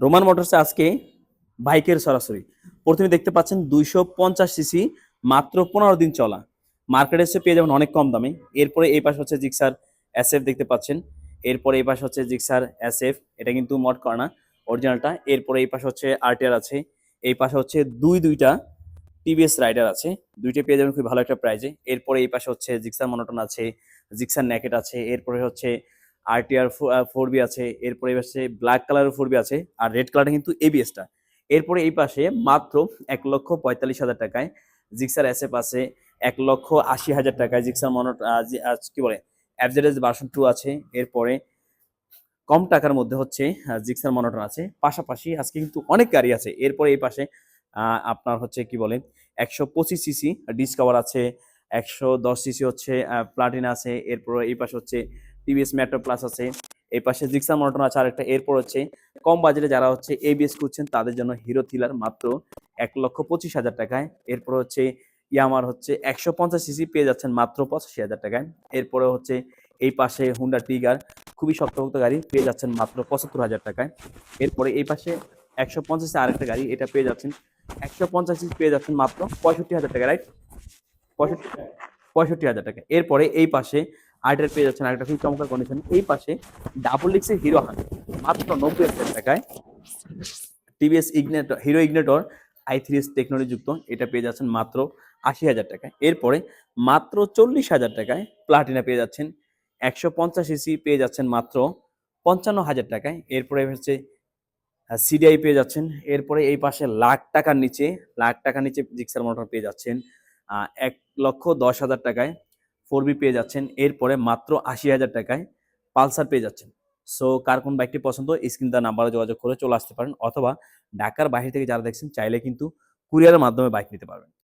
Roman মোটরসে আজকে বাইকের সরাসরি। প্রথমে দেখতে পাচ্ছেন দুইশো পঞ্চাশ সিসি মাত্র পনেরো দিন চলা। মার্কেটে এসে পেয়ে যাবেন অনেক কম দামে। এরপরে এই পাশে হচ্ছে জিক্সার এস দেখতে পাচ্ছেন। এরপরে এই পাশে হচ্ছে জিক্সার এস এটা কিন্তু মড করা না অরিজিনালটা এরপরে এই পাশে হচ্ছে আরটিআর আছে। এই পাশে হচ্ছে দুই দুইটা টিভিএস রাইডার আছে। দুইটা পেয়ে যাবেন খুব ভালো একটা প্রাইজে এরপরে এই পাশে হচ্ছে জিক্সার মনোটন আছে জিক্সার ন্যাকেট আছে। এরপরে হচ্ছে আরটিআর ফোর বি আছে, এরপরে এই পাশে ব্ল্যাক কালারের ফোর বি আছে, আর রেড কালারটা কিন্তু এবিএসটা এরপরে এই পাশে মাত্র এক লক্ষ পঁয়তাল্লিশ হাজার টাকায় জিক্সার এসএফ আছে, এক লক্ষ আশি হাজার টাকায় জিক্সার মনো কি বলে অ্যাভজারেজ ভার্সন টু আছে। এরপরে কম টাকার মধ্যে হচ্ছে জিক্সার মনোটন আছে। পাশাপাশি আজকে কিন্তু অনেক গাড়ি আছে। এরপরে এই পাশে আপনার হচ্ছে কি বলে, একশো পঁচিশ সিসি ডিসকভার আছে, একশো দশ সিসি হচ্ছে প্লাটিন আছে। এরপরে এই পাশে হচ্ছে টিভিএস মেট্রো প্লাস আছে, এই পাশে জিক্সার মনোটন আছে, আরেকটা এরপর হচ্ছে, কম বাজেটে যারা হচ্ছে এবিএস খুঁজছেন, তাদের জন্য হিরো থ্রিলার মাত্র এক লক্ষ পঁচিশ হাজার টাকায়। এরপর হচ্ছে ইয়ামার হচ্ছে একশো পঞ্চাশ সিসি পেয়ে যাচ্ছেন মাত্র পঁচাশি হাজার টাকায়। এরপরে হচ্ছে এই পাশে হুন্ডা টিগার খুবই শক্তভক্ত গাড়ি পেয়ে যাচ্ছেন মাত্র পঁচাত্তর হাজার টাকায়। এরপরে এই পাশে একশো পঞ্চাশে আরেকটা গাড়ি, এটা পেয়ে যাচ্ছেন একশো পঞ্চাশ পেয়ে যাচ্ছেন মাত্র পঁয়ষট্টি হাজার টাকা রাইট? পঁয়ষট্টি পঁয়ষট্টি হাজার টাকা এরপরে এই পাশে আর্টের পেয়ে যাচ্ছেন আরেকটা খুব চমৎকার কন্ডিশন এই পাশে ডাবল ডিক্সের হিরো হান মাত্র নব্বই হাজার টাকায় TVS Ignitor Hero Ignitor I three S technology যুক্ত, এটা পেয়ে যাচ্ছেন মাত্র আশি হাজার টাকায়। এরপরে মাত্র চল্লিশ হাজার টাকায় প্লাটিনা পেয়ে যাচ্ছেন, একশো পঞ্চাশ সিসি পেয়ে যাচ্ছেন মাত্র পঞ্চান্ন হাজার টাকায়। এরপরে হচ্ছে সিডিআই পেয়ে যাচ্ছেন, এরপরে এই পাশে লাখ টাকার নিচে, লাখ টাকার নিচে জিক্সার মোটর পেয়ে যাচ্ছেন এক লক্ষ দশ হাজার টাকায়। ফোর বি পেয়ে যাচ্ছেন। এরপরে মাত্র আশি হাজার টাকায় পালসার পেয়ে যাচ্ছেন। সো কার কোন বাইকটি পছন্দ স্ক্রিন তার নাম্বারে যোগাযোগ করে চলে আসতে পারেন, অথবা ঢাকার বাইরে থেকে যারা দেখছেন, চাইলে কিন্তু কুরিয়ারের মাধ্যমে বাইক নিতে পারবেন।